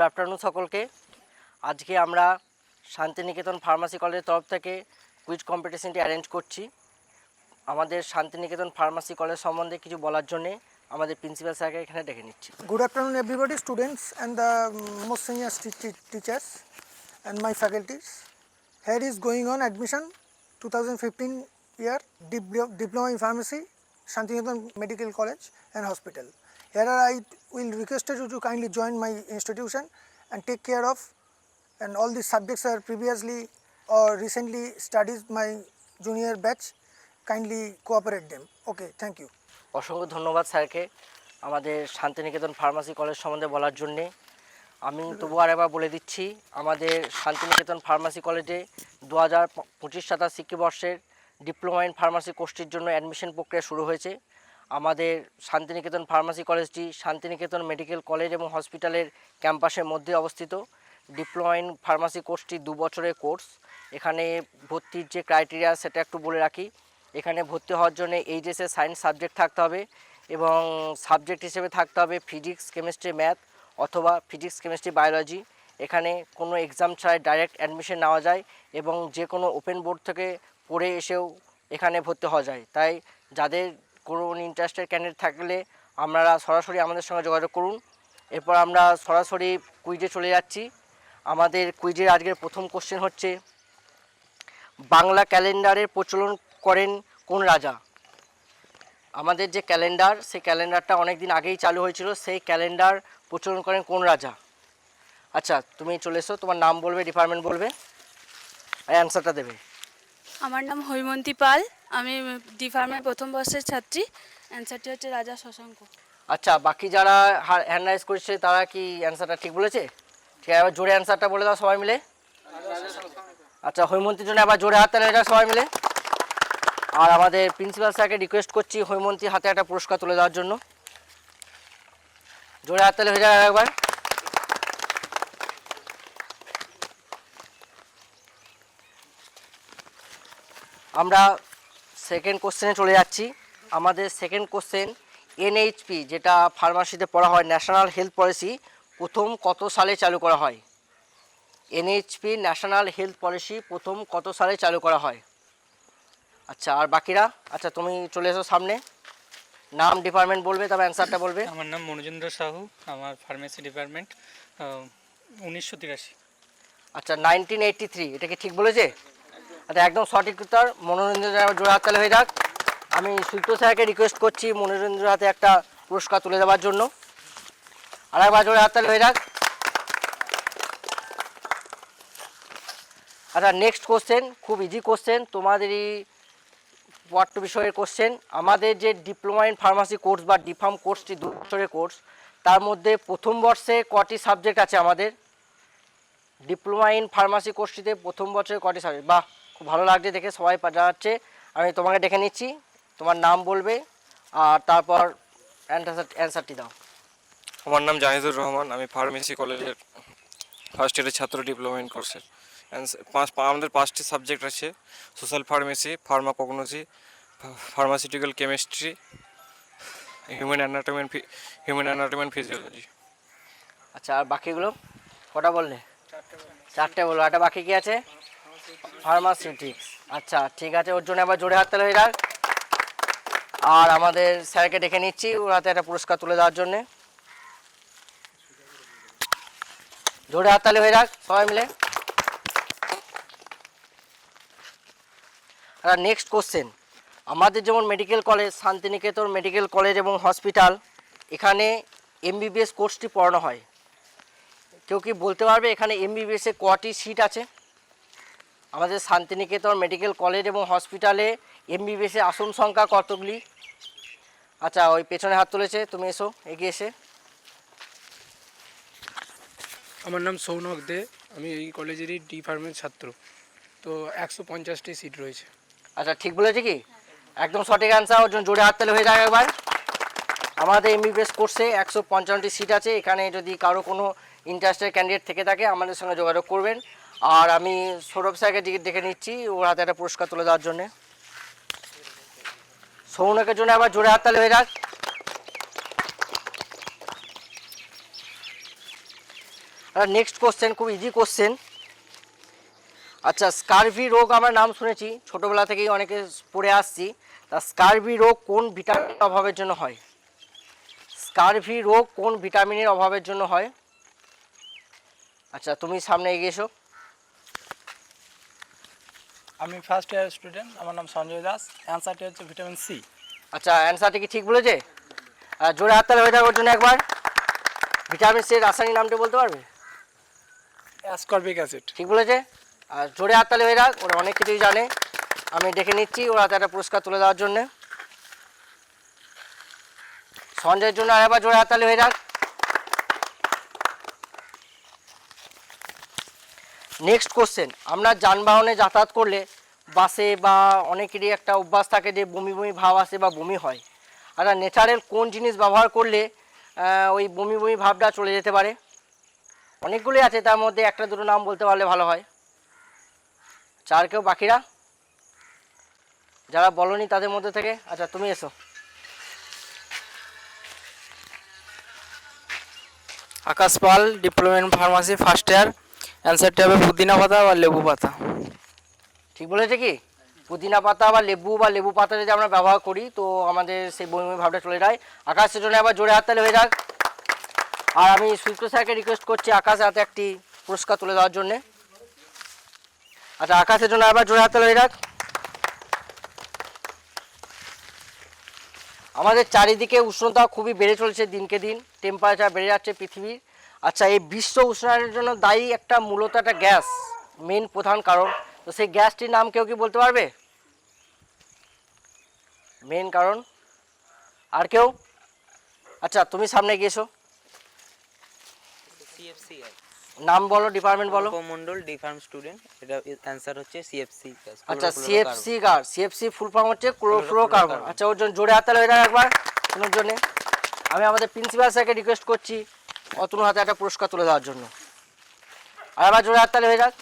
Good afternoon সকলকে। আজকে আমরা শান্তিনিকেতন ফার্মাসি কলেজের তরফ থেকে কুইজ কম্পিটিশানটি অ্যারেঞ্জ করছি। আমাদের শান্তিনিকেতন ফার্মাসি কলেজ সম্বন্ধে কিছু বলার জন্যে আমাদের প্রিন্সিপাল স্যারকে এখানে দেখে নিচ্ছি। Good afternoon everybody students and the most senior teachers and my faculties here is going on admission two year diploma in pharmacy Shantiniketan medical college and hospital Here I will request you to kindly join my institution and take care of and all these subjects are previously or recently studied my junior batch. Kindly cooperate them. Okay, thank you. অসংখ্য ধন্যবাদ স্যারকে আমাদের Santiniketan pharmacy college সম্বন্ধে বলার জন্যে আমি তবু আর একবার বলে দিচ্ছি আমাদের শান্তিনিকেতন ফার্মাসি কলেজে দু হাজার পঁচিশ সাতাশ শিক্ষাবর্ষের ডিপ্লোমা ইন ফার্মাসি কোর্সটির জন্য অ্যাডমিশন প্রক্রিয়া শুরু হয়েছে আমাদের শান্তিনিকেতন ফার্মাসি কলেজটি শান্তিনিকেতন মেডিকেল কলেজ এবং হসপিটালের ক্যাম্পাসের মধ্যে অবস্থিত। ডিপ্লোমা ইন ফার্মাসি কোর্সটি দু বছরের কোর্স। এখানে ভর্তির যে ক্রাইটেরিয়া সেটা একটু বলে রাখি। এখানে ভর্তি হওয়ার জন্য এইচএসএ সায়েন্স সাবজেক্ট থাকতে হবে এবং সাবজেক্ট হিসেবে থাকতে হবে ফিজিক্স, কেমিস্ট্রি, ম্যাথ অথবা ফিজিক্স, কেমিস্ট্রি, বায়োলজি। এখানে কোনো এক্সাম ছাড়াই ডাইরেক্ট অ্যাডমিশন নেওয়া যায় এবং যে কোনো ওপেন বোর্ড থেকে পড়ে এসেও এখানে ভর্তি হওয়া যায়। তাই যাদের কোনো ইন্টারেস্টেড ক্যান্ডিডেট থাকলে আপনারা সরাসরি আমাদের সঙ্গে যোগাযোগ করুন। এরপর আমরা সরাসরি কুইজে চলে যাচ্ছি। আমাদের কুইজের আজকের প্রথম কোশ্চেন হচ্ছে, বাংলা ক্যালেন্ডারের প্রচলন করেন কোন রাজা? আমাদের যে ক্যালেন্ডার সেই ক্যালেন্ডারটা অনেক দিন আগেই চালু হয়েছিল, সেই ক্যালেন্ডার প্রচলন করেন কোন রাজা? আচ্ছা তুমি চলে এসো, তোমার নাম বলবে ডিপার্টমেন্ট বলবে আর অ্যান্সারটা দেবে। আমার নাম হৈমন্তী পাল। আমি ডিপার্টমেন্ট প্রথম বর্ষের ছাত্রী অ্যান্সারটি হচ্ছে রাজা শশাঙ্ক। আচ্ছা বাকি যারা হ্যান্ড রাইজ করছে, তারা কি অ্যান্সারটা ঠিক বলেছে? ঠিক আছে জোরে অ্যান্সারটা বলে দাও সবাই মিলে। আচ্ছা হৈমন্তীর জন্য আবার জোরে হাত তালে যাও সবাই মিলে। আর আমাদের প্রিন্সিপাল স্যারকে রিকোয়েস্ট করছি হৈমন্তী হাতে একটা পুরস্কার তুলে দেওয়ার জন্য। জোরে হাত তালে হয়ে যাবে একবার। আমরা সেকেন্ড কোশ্চেনে চলে যাচ্ছি। আমাদের সেকেন্ড কোশ্চেন এনএইচপি যেটা ফার্মাসিতে পড়া হয় ন্যাশনাল হেলথ পলিসি প্রথম কত সালে চালু করা হয়? এনএইচপি ন্যাশনাল হেলথ পলিসি প্রথম কত সালে চালু করা হয়? আচ্ছা আর বাকিরা? আচ্ছা তুমি চলে এসো সামনে। নাম ডিপার্টমেন্ট বলবে তবে অ্যান্সারটা বলবে। আমার নাম মনোজেন্দ্র সাহু আমার ফার্মেসি ডিপার্টমেন্ট উনিশশো তিরাশি। আচ্ছা নাইনটিন এইটটি থ্রি এটা কি ঠিক বলেছে? আচ্ছা একদম সঠিক উত্তর। মনোরঞ্জন জোড়া হাততালি হয়ে যাক। আমি সুইত স্যারকে রিকোয়েস্ট করছি মনোরঞ্জন হাতে একটা পুরস্কার তুলে দেওয়ার জন্য। আর একবার জোরে হাততালি হয়ে যাক। আচ্ছা নেক্সট কোশ্চেন খুব ইজি কোশ্চেন তোমাদেরই টু বিষয়ের কোশ্চেন আমাদের যে ডিপ্লোমা ইন ফার্মাসি কোর্স বা ডিফার্ম কোর্সটি দু বছরের কোর্স তার মধ্যে প্রথম বর্ষে কটি সাবজেক্ট আছে আমাদের? ডিপ্লোমা ইন ফার্মাসি কোর্সটিতে প্রথম বছরে কটি সাবজেক্ট বাহ! খুব ভালো লাগছে দেখে সবাই জানাচ্ছে আমি তোমাকে ডেকে নিচ্ছি তোমার নাম বলবে আর তারপর অ্যান্সার অ্যান্সারটি দাও। আমার নাম জাহিদুর রহমান আমি ফার্মেসি কলেজের ফার্স্ট ইয়ারের ছাত্র ডিপ্লোমা ইন কোর্সের পাঁচ আমাদের পাঁচটি সাবজেক্ট আছে social pharmacy pharmacognosy pharmaceutical chemistry human anatomy human anatomy and physiology আচ্ছা আর বাকিগুলো? কটা বললে? চারটে বলল। একটা বাকি কি আছে? ফার্মাসিউটিক্স আচ্ছা ঠিক আছে, ওর জন্য আবার জোরে হাততালি হয়ে যাক আর আমাদের স্যারকে ডেকে নিচ্ছি, ওর হাতে একটা পুরস্কার তুলে দেওয়ার জন্যে। জোরে হাততালি হয়ে যাক সবাই মিলে। আর নেক্সট কোশ্চেন আমাদের যেমন medical college Shantiniketan medical college এবং হসপিটাল এখানে এমবিবিএস কোর্সটি পড়ানো হয়। কেউ কি বলতে পারবে, এখানে এমবিবিএসে কটি সিট আছে? আমাদের শান্তিনিকেতন মেডিকেল কলেজ এবং হসপিটালে এমবিবিএসের আসন সংখ্যা কতগুলি? আচ্ছা ওই পেছনে হাত তুলেছে তুমি এসো এগিয়ে এসে। আমার নাম সৌনক দে আমি এই কলেজেরই ডি ফার্মের ছাত্র। তো একশো পঞ্চাশটি সিট রয়েছে। আচ্ছা ঠিক বলেছে কি? একদম সঠিক অ্যান্সার ওর জন্য জোরে হাত তালে হয়ে যাবে একবার। আমাদের এমবিবিএস কোর্সে একশো পঞ্চান্নটি সিট আছে এখানে যদি কারও কোনো ইন্টারেস্টেড ক্যান্ডিডেট থেকে থাকে আমাদের সঙ্গে যোগাযোগ করবেন। আর আমি সৌরভ স্যারকে দিকে দেখে নিচ্ছি, ওর হাতে একটা পুরস্কার তুলে দেওয়ার জন্যে। সৌনকের জন্য আবার জোরে হাত তালে হয়ে যাক। নেক্সট কোশ্চেন খুব ইজি কোশ্চেন আচ্ছা স্কারভি রোগ আমরা নাম শুনেছি, ছোটোবেলা থেকেই অনেকে পড়ে আসছি। তা স্কারভি রোগ কোন ভিটামিন অভাবের জন্য হয়? স্কারভি রোগ কোন ভিটামিনের অভাবের জন্য হয়? আচ্ছা তুমি সামনে এগিয়ে এসো। আমি ফার্স্ট ইয়ার স্টুডেন্ট আমার নাম সঞ্জয় দাস অ্যান্সারটি হচ্ছে ভিটামিন সি আচ্ছা অ্যান্সারটা কি ঠিক বলেছে? জোরে হাততালি হয়ে যাওয়ার জন্য একবার। ভিটামিন সি এর রাসায়নিক নামটা বলতে পারবে? অ্যাসকর্বিক অ্যাসিড ঠিক বলেছে? আর জোরে হাততালি হয়ে যাক ওরা অনেক কিছুই জানে। আমি ডেকে নিচ্ছি ওরা হাতে একটা পুরস্কার তুলে দেওয়ার জন্যে। সঞ্জয়ের জন্য আর একবার জোরে হাততালি হয়ে যাক নেক্সট কোশ্চেন আমরা যানবাহনে যাতায়াত করলে বাসে বা অনেকেরই একটা অভ্যাস থাকে যে বমি বমি ভাব আসে বা বমি হয়। আর ন্যাচারাল কোন জিনিস ব্যবহার করলে ওই বমি বমি ভাবটা চলে যেতে পারে? অনেকগুলোই আছে, তার মধ্যে একটা দুটো নাম বলতে পারলে ভালো হয়। চার কেউ বাকিরা? যারা বলনি তাদের মধ্যে থেকে? আচ্ছা তুমি এসো। Akash Pal, diploma in pharmacy, first year. অ্যান্সারটি হবে পুদিনা পাতা বা লেবু পাতা। ঠিক বলেছে কি? পুদিনা পাতা বা লেবু বা লেবু পাতা যদি আমরা ব্যবহার করি, তো আমাদের সেই বমি ভাবটা চলে যায়। আকাশের জন্য আবার জোরে হাততালি হয়ে যাক। আর আমি সুইপ্ত স্যারকে রিকোয়েস্ট করছি আকাশ হাতে একটি পুরস্কার তুলে দেওয়ার জন্যে। আচ্ছা আকাশের জন্য আবার জোরে হাততালি হয়ে যাক। আমাদের চারিদিকে উষ্ণতা খুবই বেড়ে চলছে দিনকে দিন। টেম্পারেচার বেড়ে যাচ্ছে পৃথিবীর। আচ্ছা এই বিশ্ব উষ্ণায়নের জন্য দায়ী একটা মূলত একটা গ্যাস মেন প্রধান কারণ। তো সেই গ্যাসটির নাম কেউ কি বলতে পারবে? মেন কারণ। আর কেউ? আচ্ছা তুমি সামনে গিয়েছো সিএফসি নাম বলো ডিপার্টমেন্ট বলো। মন্ডল ডিফার্ম স্টুডেন্ট এটা অ্যান্সার হচ্ছে সিএফসি আচ্ছা সিএফসি গার সিএফসি ফুল ফর্ম হচ্ছে ক্লোরোফ্লোরোকার্বন আচ্ছা ওর জন্য জোরে হাততালি হয়ে যাক একবার। শোনার জন্য। আমি আমাদের প্রিন্সিপাল স্যারকে রিকোয়েস্ট করছি। অতনু হাতে একটা পুরস্কার তুলে দেওয়ার জন্য। আর আবার জোরে হাততালি হয়ে যাক।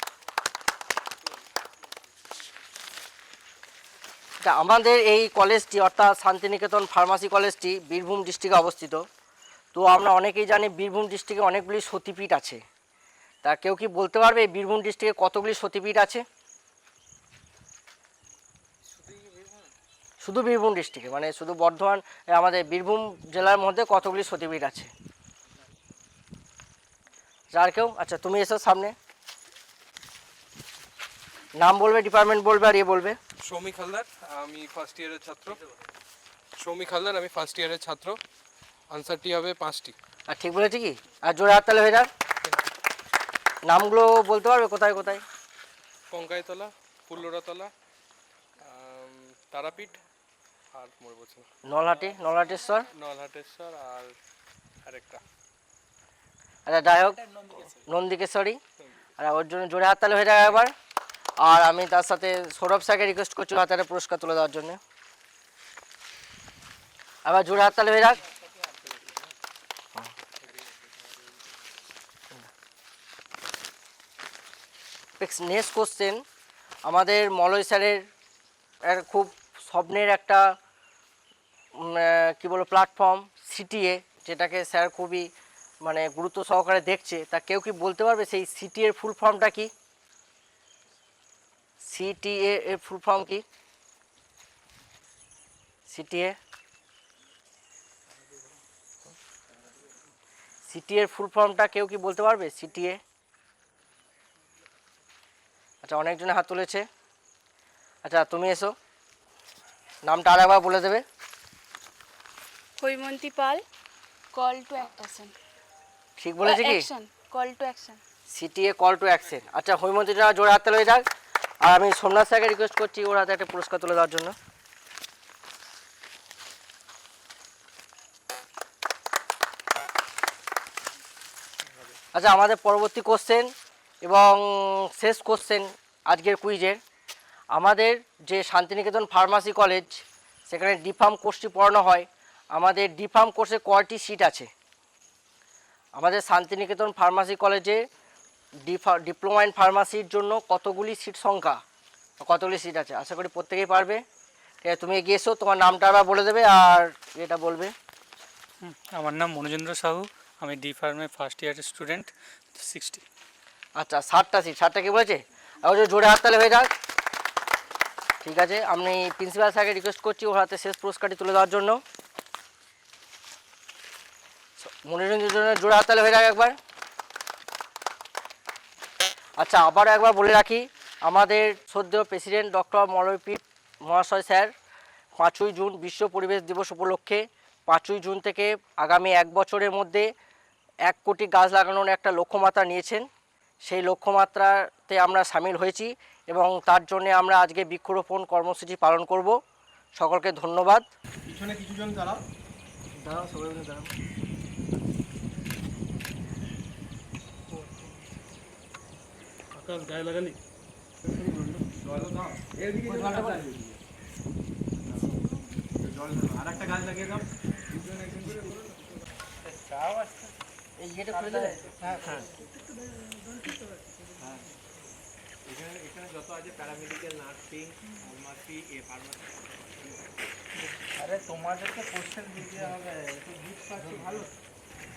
আমাদের এই কলেজটি, অর্থাৎ শান্তিনিকেতন ফার্মাসি কলেজটি বীরভূম ডিস্ট্রিক্টে অবস্থিত। তো আমরা অনেকেই জানি বীরভূম ডিস্ট্রিক্টে অনেকগুলি সতীপীঠ আছে। তা কেউ কি বলতে পারবে বীরভূম ডিস্ট্রিক্টে কতগুলি সতীপীঠ আছে? শুধু বীরভূম ডিস্ট্রিক্টে মানে শুধু বর্ধমান, আমাদের বীরভূম জেলার মধ্যে কতগুলি সতীপীঠ আছে? যার কেউ আচ্ছা তুমি এসো সামনে। নাম বলবে ডিপার্টমেন্ট বলবে আর ইয়ে বলবে। সৌমিক হালদার আমি ফার্স্ট ইয়ারের ছাত্র। সৌমিক হালদার আমি ফার্স্ট ইয়ারের ছাত্র। আনসারটি হবে পাঁচটি। আর ঠিক বলেছি কি? আর জোরে হাততালি হয়ে যাক নামগুলো বলতে পারবে? কোথায় কোথায়? কঙ্কাইতলা ফুল্লরাতলা আম, তারাপীঠ আর না নলহাটি নলহাটেশ্বর। নলহাটেশ্বর আর আরেকটা। আচ্ছা যাই হোক, নন্দিকেশ্বরী। আর ওর জন্য জোরে হাততালি হয়ে যায় একবার আর আমি তার সাথে সৌরভ স্যারকে রিকোয়েস্ট করছি হাতে একটা পুরস্কার তুলে দেওয়ার জন্য। আবার জোরে হাততালি হয়ে যাক। নেক্সট কোশ্চেন আমাদের মলয় স্যারের খুব স্বপ্নের একটা কি বলব প্ল্যাটফর্ম সিটিএ যেটাকে স্যার খুবই মানে গুরুত্ব সহকারে দেখছে, তা কেউ কি বলতে পারবে সেই সিটি এর ফুল ফর্মটা কি? সিটিএ এর ফুল ফর্ম কি? C T A C T এর ফুল ফর্মটা কেউ কি বলতে পারবে? সিটিএ আচ্ছা অনেকজনে হাত তুলেছে। আচ্ছা তুমি এসো। নামটা আর একবার বলে দেবে। Haimanti Pal call to action ঠিক বলেছে কি? Action call to action CTA call to action আচ্ছা হৈমন্তী জনা জোরে হাত তালে যাক। আর আমি সোমনাথ স্যারকে রিকোয়েস্ট করছি ওর হাতে একটা পুরস্কার তুলে দেওয়ার জন্য। আচ্ছা আমাদের পরবর্তী কোশ্চেন এবং শেষ কোশ্চেন আজকের কুইজের আমাদের যে শান্তিনিকেতন ফার্মাসি কলেজ সেখানে ডিফার্ম কোর্সটি পড়ানো হয়। আমাদের ডিফার্ম কোর্সে কয়টি সিট আছে? আমাদের শান্তিনিকেতন ফার্মাসি কলেজে ডিফা- ডিপ্লোমা ইন ফার্মাসির জন্য কতগুলি সিট সংখ্যা? কতগুলি সিট আছে? আশা করি প্রত্যেকেই পারবে। ঠিক আছে, তুমি এগিয়ে এসো তোমার নামটা আবার বলে দেবে আর এটা বলবে। আমার নাম মনোজেন্দ্র সাহু। আমি ডি ফার্মে ফার্স্ট ইয়ারের স্টুডেন্ট সিক্সটি। আচ্ছা ষাটটা সিট। ষাটটা কি বলেছে? আর জোরে হাততালি হয়ে যাক। ঠিক আছে আমি প্রিন্সিপাল স্যারকে রিকোয়েস্ট করছি ওর হাতে শেষ পুরস্কারটি তুলে দেওয়ার জন্য। মনিরঞ্জনের জন্য জোরে হাততালি হয়ে যাক একবার। আচ্ছা আবারও একবার বলে রাখি আমাদের সদ্য প্রেসিডেন্ট ডক্টর মৌলভী মহাশয় স্যার পাঁচই জুন বিশ্ব পরিবেশ দিবস উপলক্ষে পাঁচই জুন থেকে আগামী এক বছরের মধ্যে এক কোটি গাছ লাগানোর একটা লক্ষ্যমাত্রা নিয়েছেন। সেই লক্ষ্যমাত্রাতে আমরা সামিল হয়েছি এবং তার জন্য আমরা আজকে বৃক্ষরোপণ কর্মসূচি পালন করব। সকলকে ধন্যবাদ। পিছনে কিছুজন দাঁড়াও। দাঁড়াও সবাই দাঁড়াও। গায়ে লাগালি? আর একটা গাছ লাগিয়ে দাও এই গেটে খুলে দেবে এখানে যত আছে। প্যারামেডিক্যাল নার্সিং ফার্মাসি এ ফার্মাসি আরে তোমাদেরকে কোশ্চেন দিতে হবে। একটু বুঝতে পারছি ভালো।